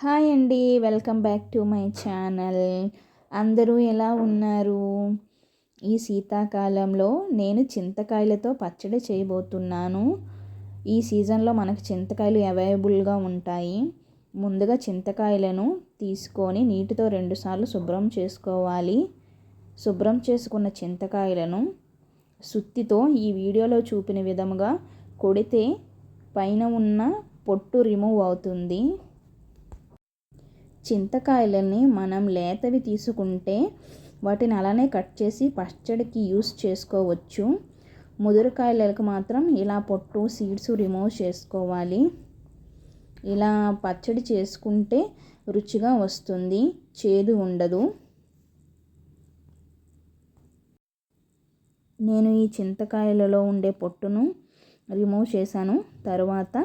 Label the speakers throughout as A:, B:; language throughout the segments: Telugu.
A: హాయ్ అండి welcome back to my channel. అందరూ ఎలా ఉన్నారు? ఈ శీతాకాలంలో నేను చింతకాయలతో పచ్చడి చేయబోతున్నాను. ఈ సీజన్లో మనకు చింతకాయలు అవైలబుల్గా ఉంటాయి. ముందుగా చింతకాయలను తీసుకొని నీటితో రెండుసార్లు శుభ్రం చేసుకోవాలి. శుభ్రం చేసుకున్న చింతకాయలను సుత్తితో ఈ వీడియోలో చూపిన విధముగా కొడితే పైన ఉన్న పొట్టు రిమూవ్ అవుతుంది. చింతకాయలని మనం లేతవి తీసుకుంటే వాటిని అలానే కట్ చేసి పచ్చడికి యూస్ చేసుకోవచ్చు. ముదురుకాయలకు మాత్రం ఇలా పొట్టు సీడ్స్ రిమూవ్ చేసుకోవాలి. ఇలా పచ్చడి చేసుకుంటే రుచిగా వస్తుంది. చేదు ఉండదు. నేను ఈ చింతకాయలలో ఉండే పొట్టును రిమూవ్ చేశాను. తర్వాత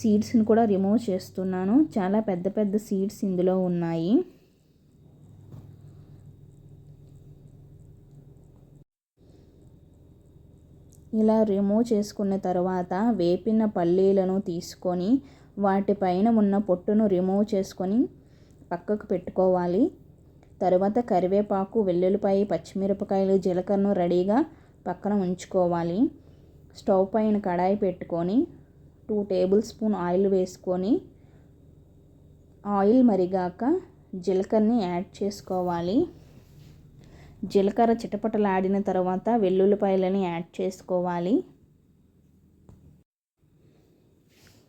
A: సీడ్స్ని కూడా రిమూవ్ చేస్తున్నాను. చాలా పెద్ద పెద్ద సీడ్స్ ఇందులో ఉన్నాయి. ఇలా రిమూవ్ చేసుకున్న తర్వాత వేపిన పల్లీలను తీసుకొని వాటిపైన ఉన్న పొట్టును రిమూవ్ చేసుకొని పక్కకు పెట్టుకోవాలి. తర్వాత కరివేపాకు వెల్లుల్లిపాయ పచ్చిమిరపకాయలు జీలకర్రను రెడీగా పక్కన ఉంచుకోవాలి. స్టవ్ పైన కడాయి పెట్టుకొని టూ టేబుల్ స్పూన్ ఆయిల్ వేసుకొని ఆయిల్ మరిగాక జీలకర్రని యాడ్ చేసుకోవాలి. జీలకర్ర చిటపటలాడిన తర్వాత వెల్లుల్లిపాయలని యాడ్ చేసుకోవాలి.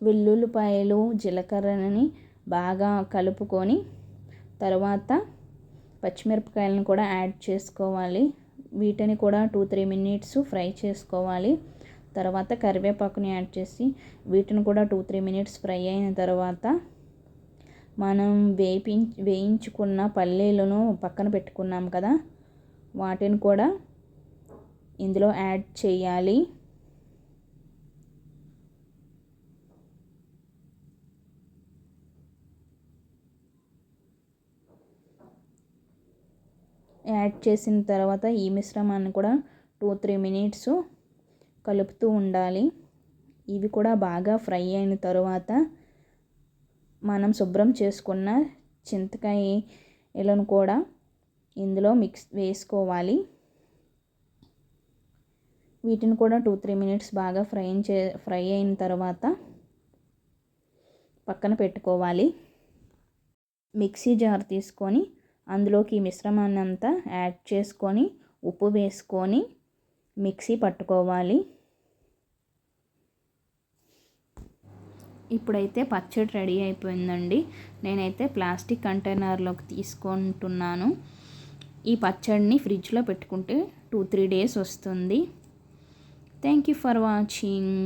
A: వెల్లుల్లిపాయలు జీలకర్రని బాగా కలుపుకొని తర్వాత పచ్చిమిరపకాయలను కూడా యాడ్ చేసుకోవాలి. వీటిని కూడా టూ త్రీ మినిట్స్ ఫ్రై చేసుకోవాలి. తర్వాత కరివేపాకుని యాడ్ చేసి వీటిని కూడా టూ త్రీ మినిట్స్ ఫ్రై అయిన తర్వాత మనం వేపి వేయించుకున్న పల్లీలను పక్కన పెట్టుకున్నాం కదా వాటిని కూడా ఇందులో యాడ్ చేయాలి. యాడ్ చేసిన తర్వాత ఈ మిశ్రమాన్ని కూడా టూ త్రీ మినిట్స్ కలుపుతూ ఉండాలి. ఇవి కూడా బాగా ఫ్రై అయిన తరువాత మనం శుభ్రం చేసుకున్న చింతకాయలను కూడా ఇందులో మిక్స్ వేసుకోవాలి. వీటిని కూడా టూ త్రీ మినిట్స్ బాగా ఫ్రై చే ఫ్రై అయిన తర్వాత పక్కన పెట్టుకోవాలి. మిక్సీ జార్ తీసుకొని అందులోకి మిశ్రమాన్ని అంతా యాడ్ చేసుకొని ఉప్పు వేసుకొని మిక్సీ పట్టుకోవాలి. ఇప్పుడైతే పచ్చడి రెడీ అయిపోయిందండి. నేనైతే ప్లాస్టిక్ కంటైనర్లోకి తీసుకుంటున్నాను. ఈ పచ్చడిని ఫ్రిడ్జ్లో పెట్టుకుంటే టూ త్రీ డేస్ వస్తుంది. Thank you for watching.